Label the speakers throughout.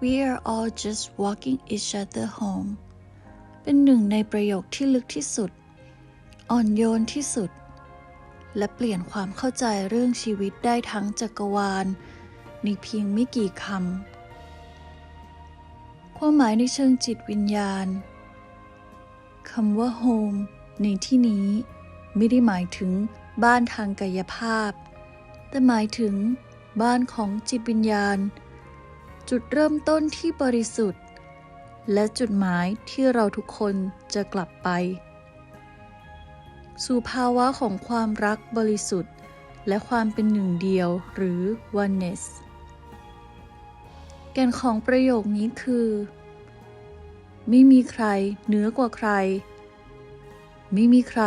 Speaker 1: we are all just walking each other home เป็นหนึ่งในประโยคที่ลึกที่สุด อ่อนโยนที่สุด และเปลี่ยนความเข้าใจเรื่องชีวิตได้ทั้งจักรวาล ในเพียงไม่กี่คำ ความหมายในเชิงจิตวิญญาณคำว่า home ในที่นี้ ไม่ได้หมายถึงบ้านทางกายภาพ แต่หมายถึงบ้านของจิตวิญญาณ จุดเริ่มต้นที่บริสุทธิ์ และจุดหมายที่เราทุกคนจะกลับไป สู่ภาวะของความรักบริสุทธิ์ และความเป็นหนึ่งเดียวหรือ oneness แก่นของประโยคนี้คือ ไม่มีใครเหนือกว่าใคร ไม่มีใคร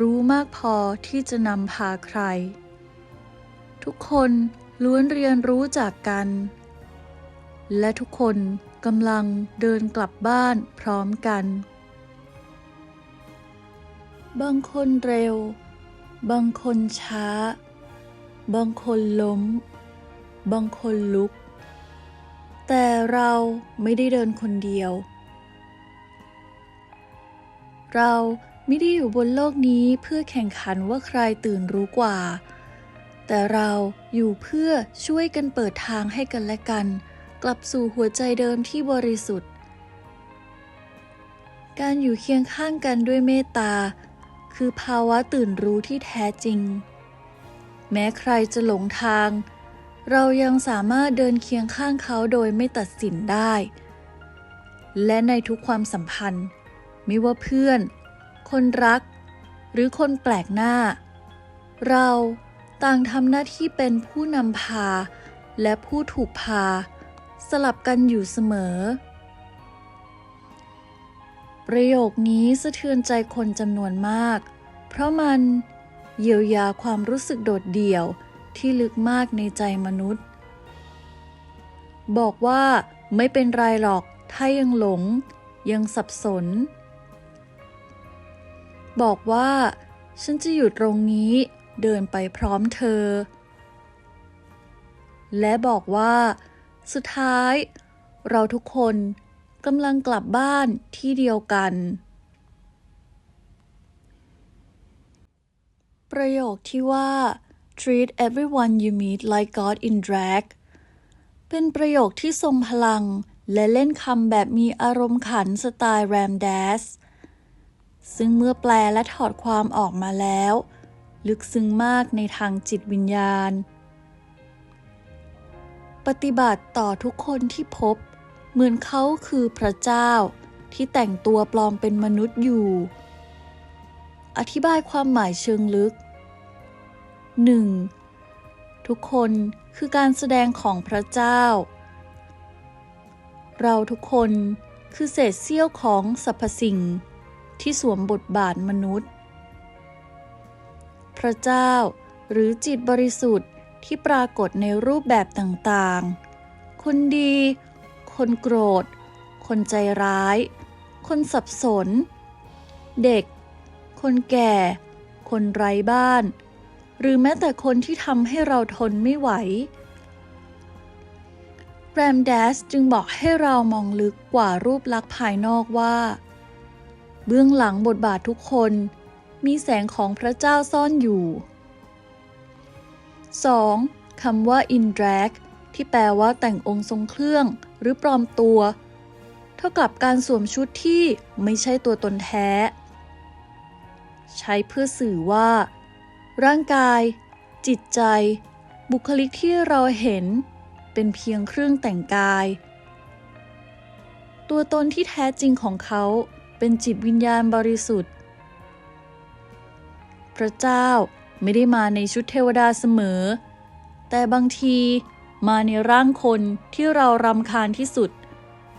Speaker 1: รู้มากพอที่จะนำพาใคร ทุกคนล้วนเรียนรู้จากกัน และทุกคนกำลังเดินกลับบ้านพร้อมกัน บางคนเร็ว บางคนช้า บางคนล้ม บางคนลุก แต่เราไม่ได้เดินคนเดียว เราไม่ได้อยู่บนโลกนี้เพื่อแข่งขันว่าใครตื่นรู้กว่า แต่เราอยู่เพื่อช่วยกันเปิดทางให้กันและกัน กลับสู่หัวใจเดิมที่บริสุทธิ์ การอยู่เคียงข้างกันด้วยเมตตา คือภาวะตื่นรู้ที่แท้จริง แม้ใครจะหลงทาง เรายังสามารถเดินเคียงข้างเขาโดยไม่ตัดสินได้ และในทุกความสัมพันธ์ ไม่ว่าเพื่อน คนรัก หรือคนแปลกหน้า เราต่างทำหน้าที่เป็นผู้นำพาและผู้ถูกพา สลับกันอยู่เสมอ ประโยคนี้สะเทือนใจคนจำนวนมาก เพราะมันเยียวยาความรู้สึกโดดเดี่ยวที่ลึกมากในใจมนุษย์ บอกว่าไม่เป็นไรหรอกถ้ายังหลง ยังสับสน บอกว่า ฉันจะอยู่ตรงนี้เดินไปพร้อมเธอ และบอกว่า สุดท้าย เราทุกคนกำลังกลับบ้านที่เดียวกัน ประโยคที่ว่า treat everyone you meet like God in drag เป็นประโยคที่ทรงพลังและเล่นคำแบบมีอารมณ์ขันสไตล์แรมแดสซึ่งเมื่อแปลและถอดความออกมาแล้ว ลึกซึ้งมากในทางจิตวิญญาณ ฏิบัติต่อทุกคนที่พบ เหมือนเขาคือพระเจ้าที่แต่งตัวปลอมเป็นมนุษย์อยู่ อธิบายความหมายเชิงลึก 1. ทุกคนคือการแสดงของพระเจ้า เราทุกคนคือเศษเสี้ยวของสรรพสิ่งที่สวมบทบาทมนุษย์ พระเจ้าหรือจิตบริสุทธิ์ ที่ปรากฏในรูปแบบต่างๆ คนดี คนโกรธ คนใจร้าย คนสับสน เด็ก คนแก่ คนไร้บ้าน หรือแม้แต่คนที่ทำให้เราทนไม่ไหว แรมแดสจึงบอกให้เรามองลึกกว่ารูปลักษณ์ภายนอกว่า เบื้องหลังบทบาททุกคนมีแสงของพระเจ้าซ่อนอยู่ 2. คำว่า in drag ที่แปลว่าแต่งองค์ทรงเครื่อง หรือปลอมตัว เท่ากับการสวมชุดที่ไม่ใช่ตัวตนแท้ ใช้เพื่อสื่อว่า ร่างกาย จิตใจ บุคลิกที่เราเห็น เป็นเพียงเครื่องแต่งกาย ตัวตนที่แท้จริงของเขาเป็นจิตวิญญาณบริสุทธิ์ พระเจ้า ไม่ได้มาในชุดเทวดาเสมอ แต่บางทีมาในร่างคนที่เรารำคาญที่สุด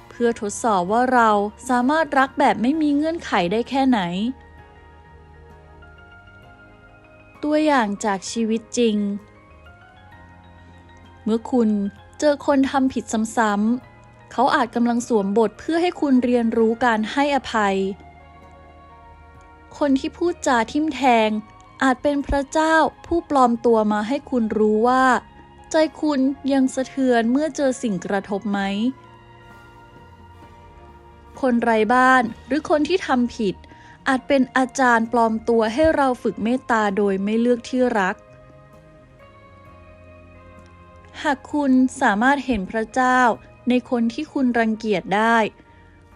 Speaker 1: เพื่อทดสอบว่าเราสามารถรักแบบไม่มีเงื่อนไขได้แค่ไหน ตัวอย่างจากชีวิตจริง เมื่อคุณเจอคนทำผิดซ้ำๆเขาอาจกำลังสวมบทเพื่อให้คุณเรียนรู้การให้อภัย คนที่พูดจาทิมแทง อาจเป็นพระเจ้าผู้ปลอมตัวมาให้คุณรู้ว่า ใจคุณยังสะเทือนเมื่อเจอสิ่งกระทบไหม คนไร้บ้านหรือคนที่ทำผิด อาจเป็นอาจารย์ปลอมตัวให้เราฝึกเมตตาโดยไม่เลือกที่รัก หากคุณสามารถเห็นพระเจ้าในคนที่คุณรังเกียจได้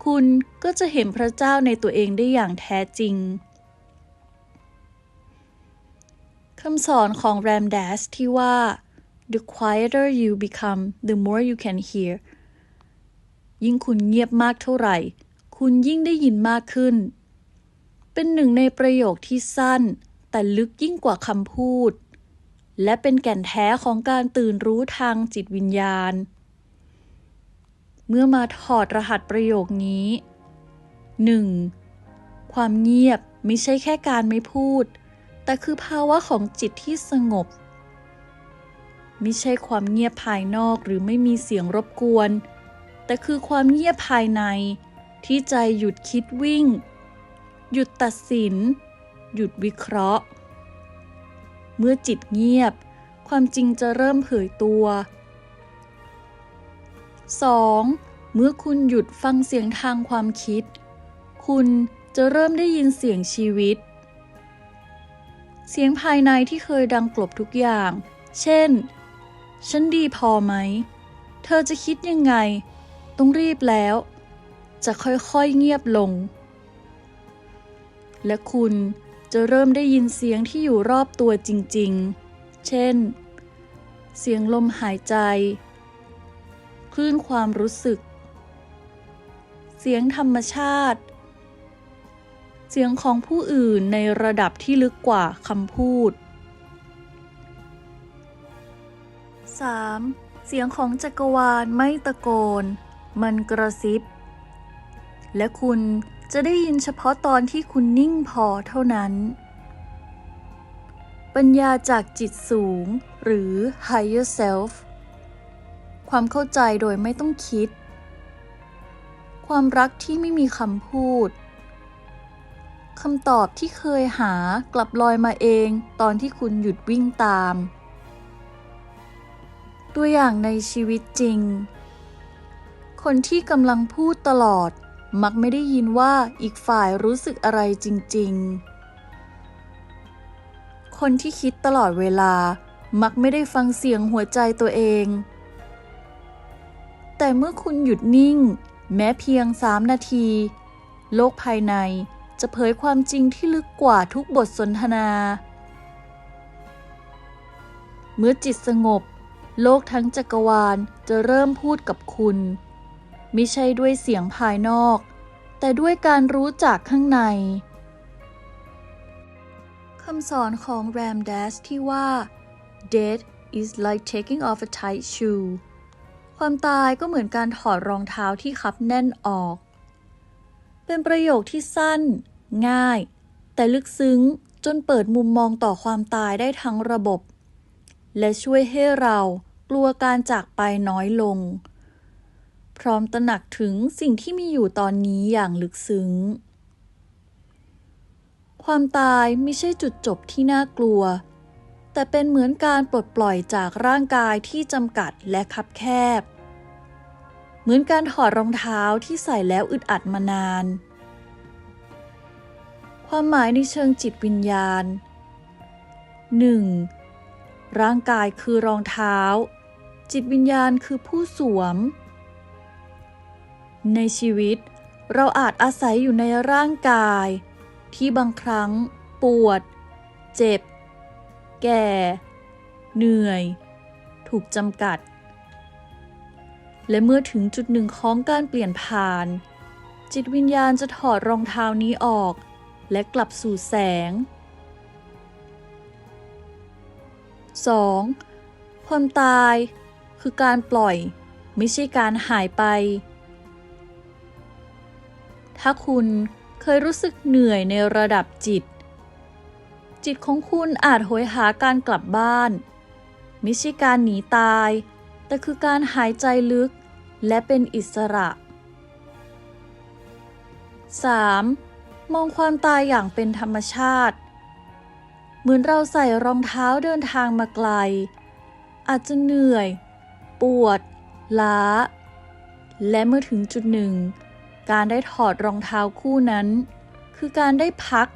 Speaker 1: คุณก็จะเห็นพระเจ้าในตัวเองได้อย่างแท้จริง คำสอนของแรม d ดสที่ว่า the quieter you become the more you can hear ยิ่งคุณเงียบมากเท่าไหร่ คุณยิ่งได้ยินมากขึ้น เป็นหนึ่งในประโยคที่สั้น แต่ลึกยิ่งกว่าคำพูด และเป็นแก่นแท้ของการตื่นรู้ทางจิตวิญญาณ เมื่อมาถอดรหัสประโยคนี้ 1. ความเงียบไม่ใช่แค่การไม่พูด แต่คือภาวะของจิตที่สงบ ไม่ใช่ความเงียบภายนอกหรือไม่มีเสียงรบกวน แต่คือความเงียบภายใน ที่ใจหยุดคิดวิ่ง หยุดตัดสิน หยุดวิเคราะห์ เมื่อจิตเงียบ ความจริงจะเริ่มเผยตัว 2. เมื่อคุณหยุดฟังเสียงทางความคิด คุณจะเริ่มได้ยินเสียงชีวิต เสียงภายในที่เคยดังกลบทุกอย่าง เช่น ฉันดีพอไหม เธอจะคิดยังไง ต้องรีบแล้ว จะค่อยๆเงียบลง และคุณจะเริ่มได้ยินเสียงที่อยู่รอบตัวจริงๆ เช่น เสียงลมหายใจ คลื่นความรู้สึก เสียงธรรมชาติ เสียงของผู้อื่นในระดับที่ลึกกว่าคำพูด 3. เสียงของจักรวาลไม่ตะโกน มันกระซิบ และคุณจะได้ยินเฉพาะตอนที่คุณนิ่งพอเท่านั้น ปัญญาจากจิตสูงหรือ higher self ความเข้าใจโดยไม่ต้องคิด ความรักที่ไม่มีคำพูด คำตอบที่เคยหากลับลอยมาเองตอนที่คุณหยุดวิ่งตาม ตัวอย่างในชีวิตจริง คนที่กำลังพูดตลอด มักไม่ได้ยินว่าอีกฝ่ายรู้สึกอะไรจริง ๆ คนที่คิดตลอดเวลา มักไม่ได้ฟังเสียงหัวใจตัวเอง แต่เมื่อคุณหยุดนิ่ง แม้เพียงสามนาที โลกภายใน จะเผยความจริงที่ลึกกว่าทุกบทสนทนา เมื่อจิตสงบ โลกทั้งจักรวาลจะเริ่มพูดกับคุณไม่ใช่ด้วยเสียงภายนอก แต่ด้วยการรู้จักข้างในคำสอนของแรม d ดสที่ว่า death is like taking off a tight shoe ความตายก็เหมือนการถอดรองเท้าที่คับแน่นออก เป็นประโยคที่สั้น ง่าย แต่ลึกซึ้งจนเปิดมุมมองต่อความตายได้ทั้งระบบ และช่วยให้เรากลัวการจากไปน้อยลง พร้อมตระหนักถึงสิ่งที่มีอยู่ตอนนี้อย่างลึกซึ้ง ความตายไม่ใช่จุดจบที่น่ากลัว แต่เป็นเหมือนการปลดปล่อยจากร่างกายที่จำกัดและคับแคบ เหมือนการถอดรองเท้าที่ใส่แล้วอึดอัดมานาน ความหมายในเชิงจิตวิญญาณ 1. ร่างกายคือรองเท้า จิตวิญญาณคือผู้สวม ในชีวิต เราอาจอาศัยอยู่ในร่างกาย ที่บางครั้ง ปวด เจ็บ แก่ เหนื่อย ถูกจำกัด และเมื่อถึงจุดหนึ่งของการเปลี่ยนผ่าน จิตวิญญาณจะถอดรองเท้านี้ออก และกลับสู่แสง 2. ความตายคือการปล่อยไม่ใช่การหายไป ถ้าคุณเคยรู้สึกเหนื่อยในระดับจิต จิตของคุณอาจโหยหาการกลับบ้าน ไม่ใช่การหนีตาย แต่คือการหายใจลึกและเป็นอิสระ 3. มองความตายอย่างเป็นธรรมชาติ เหมือนเราใส่รองเท้าเดินทางมาไกล อาจจะเหนื่อย ปวด ล้า และเมื่อถึงจุดหนึ่ง การได้ถอดรองเท้าคู่นั้น คือการได้พัก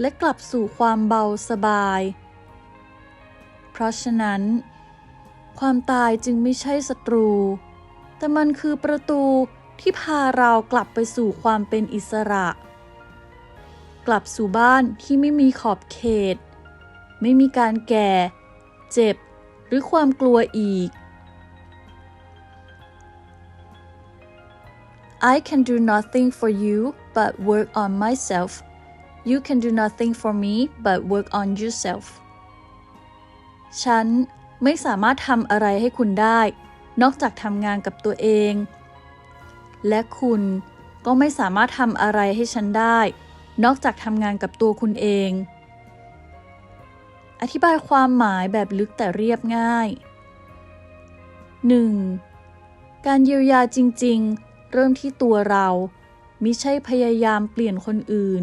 Speaker 1: และกลับสู่ความเบาสบาย เพราะฉะนั้น ความตายจึงไม่ใช่ศัตรู แต่มันคือประตูที่พาเรากลับไปสู่ความเป็นอิสระ กลับสู่บ้านที่ไม่มีขอบเขต ไม่มีการแก่ เจ็บ หรือความกลัวอีก I can do nothing for you but work on myself. You can do nothing for me but work on yourself. ฉัน ไม่สามารถทำอะไรให้คุณได้ นอกจากทำงานกับตัวเอง และคุณก็ไม่สามารถทำอะไรให้ฉันได้ นอกจากทำงานกับตัวคุณเอง อธิบายความหมายแบบลึกแต่เรียบง่าย 1. การเยียวยาจริง ๆ เริ่มที่ตัวเรามิใช่พยายามเปลี่ยนคนอื่น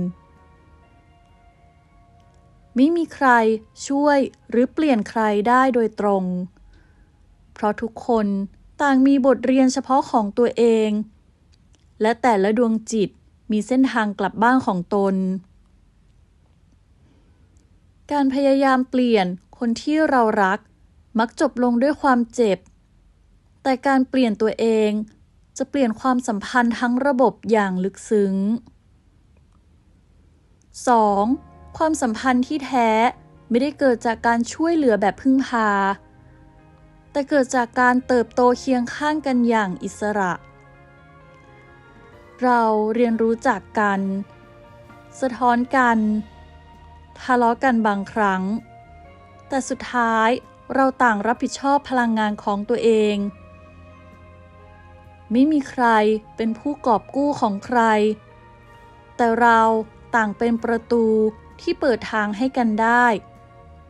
Speaker 1: ไม่มีใครช่วยหรือเปลี่ยนใครได้โดยตรง เพราะทุกคนต่างมีบทเรียนเฉพาะของตัวเอง และแต่ละดวงจิตมีเส้นทางกลับบ้านของตน การพยายามเปลี่ยนคนที่เรารักมักจบลงด้วยความเจ็บ แต่การเปลี่ยนตัวเองจะเปลี่ยนความสัมพันธ์ทั้งระบบอย่างลึกซึ้ง 2. ความสัมพันธ์ที่แท้ไม่ได้เกิดจากการช่วยเหลือแบบพึ่งพา แต่เกิดจากการเติบโตเคียงข้างกันอย่างอิสระ เราเรียนรู้จักกัน สะท้อนกัน ทะเลาะกันบางครั้ง แต่สุดท้ายเราต่างรับผิดชอบพลังงานของตัวเอง ไม่มีใครเป็นผู้กอบกู้ของใคร แต่เราต่างเป็นประตู ที่เปิดทางให้กันได้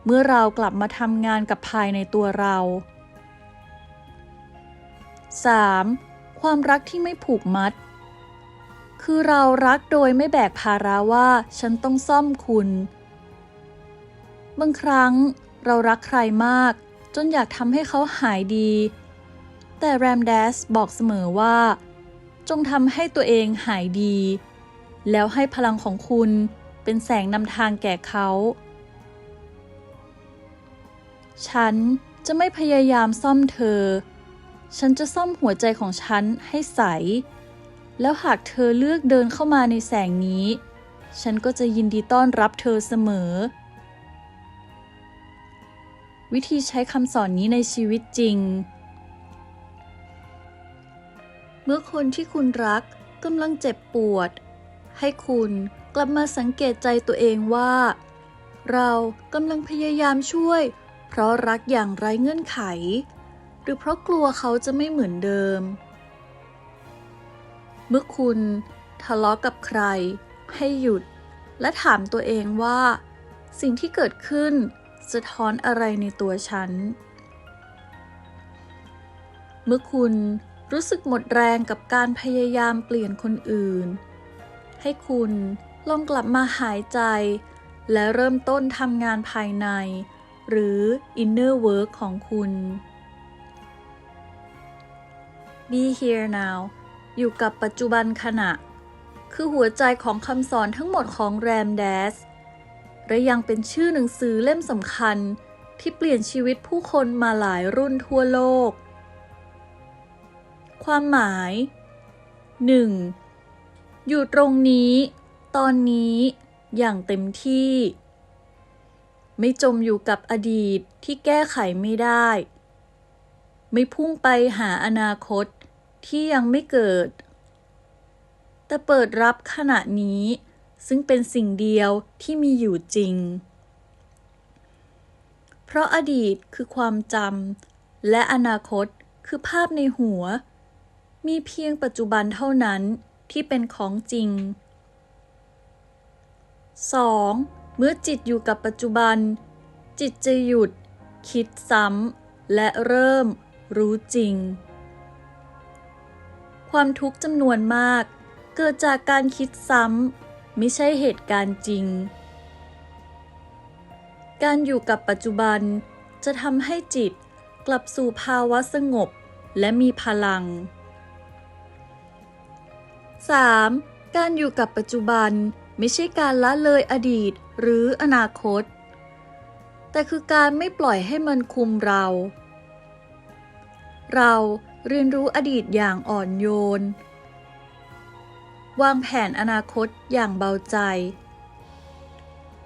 Speaker 1: เมื่อเรากลับมาทำงานกับภายในตัวเรา 3. ความรักที่ไม่ผูกมัด คือเรารักโดยไม่แบกภาระว่าฉันต้องซ่อมคุณ บางครั้งเรารักใครมาก จนอยากทำให้เขาหายดี แต่แรมเดสบอกเสมอว่า จงทำให้ตัวเองหายดี แล้วให้พลังของคุณ เป็นแสงนำทางแก่เขา ฉันจะไม่พยายามซ่อมเธอ ฉันจะซ่อมหัวใจของฉันให้ใส แล้วหากเธอเลือกเดินเข้ามาในแสงนี้ ฉันก็จะยินดีต้อนรับเธอเสมอ วิธีใช้คำสอนนี้ในชีวิตจริง เมื่อคนที่คุณรักกำลังเจ็บปวด ให้คุณ กลับมาสังเกตใจตัวเองว่า เรากำลังพยายามช่วย เพราะรักอย่างไร้เงื่อนไข หรือเพราะกลัวเขาจะไม่เหมือนเดิม เมื่อคุณทะเลาะกับใคร ให้หยุด และถามตัวเองว่า สิ่งที่เกิดขึ้นสะท้อนอะไรในตัวฉัน เมื่อคุณรู้สึกหมดแรงกับการพยายามเปลี่ยนคนอื่น ให้คุณ ลองกลับมาหายใจ และเริ่มต้นทำงานภายใน หรือ inner work ของคุณ Be here now อยู่กับปัจจุบันขณะ คือหัวใจของคำสอนทั้งหมดของแรมแดสและยังเป็นชื่อหนังสือเล่มสำคัญที่เปลี่ยนชีวิตผู้คนมาหลายรุ่นทั่วโลก ความหมาย 1. อยู่ตรงนี้ ตอนนี้อย่างเต็มที่ ไม่จมอยู่กับอดีตที่แก้ไขไม่ได้ ไม่พุ่งไปหาอนาคตที่ยังไม่เกิด แต่เปิดรับขณะนี้ซึ่งเป็นสิ่งเดียวที่มีอยู่จริง เพราะอดีตคือความจำและอนาคตคือภาพในหัว มีเพียงปัจจุบันเท่านั้นที่เป็นของจริง 2. เมื่อจิตอยู่กับปัจจุบัน จิตจะหยุด คิดซ้ำและเริ่มรู้จริง ความทุกข์จำนวนมาก เกิดจากการคิดซ้ำไม่ใช่เหตุการณ์จริง การอยู่กับปัจจุบันจะทำให้จิตกลับสู่ภาวะสงบและมีพลัง 3. การอยู่กับปัจจุบัน ไม่ใช่การละเลยอดีตหรืออนาคต แต่คือการไม่ปล่อยให้มันคุมเรา เราเรียนรู้อดีตอย่างอ่อนโยน วางแผนอนาคตอย่างเบาใจ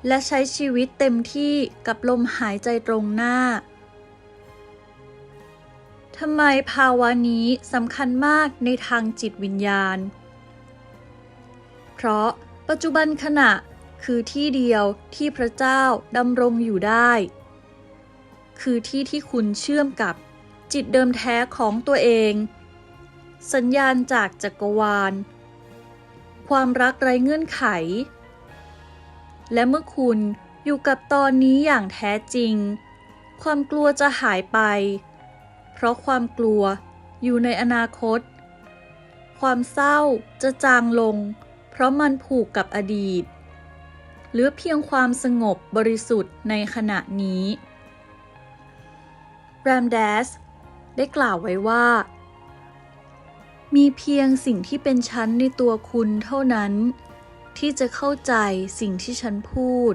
Speaker 1: และใช้ชีวิตเต็มที่กับลมหายใจตรงหน้าทำไมภาวะนี้สำคัญมากในทางจิตวิญญาณ เพราะ ปัจจุบันขณะคือที่เดียวที่พระเจ้าดำรงอยู่ได้ คือที่ที่คุณเชื่อมกับจิตเดิมแท้ของตัวเอง สัญญาณจากจักรวาล ความรักไร้เงื่อนไข และเมื่อคุณอยู่กับตอนนี้อย่างแท้จริง ความกลัวจะหายไป เพราะความกลัวอยู่ในอนาคต ความเศร้าจะจางลงเพราะมันผูกกับอดีต เหลือเพียงความสงบบริสุทธิ์ในขณะนี้แรมเดสได้กล่าวไว้ว่า มีเพียงสิ่งที่เป็นชั้นในตัวคุณเท่านั้น ที่จะเข้าใจสิ่งที่ฉันพูด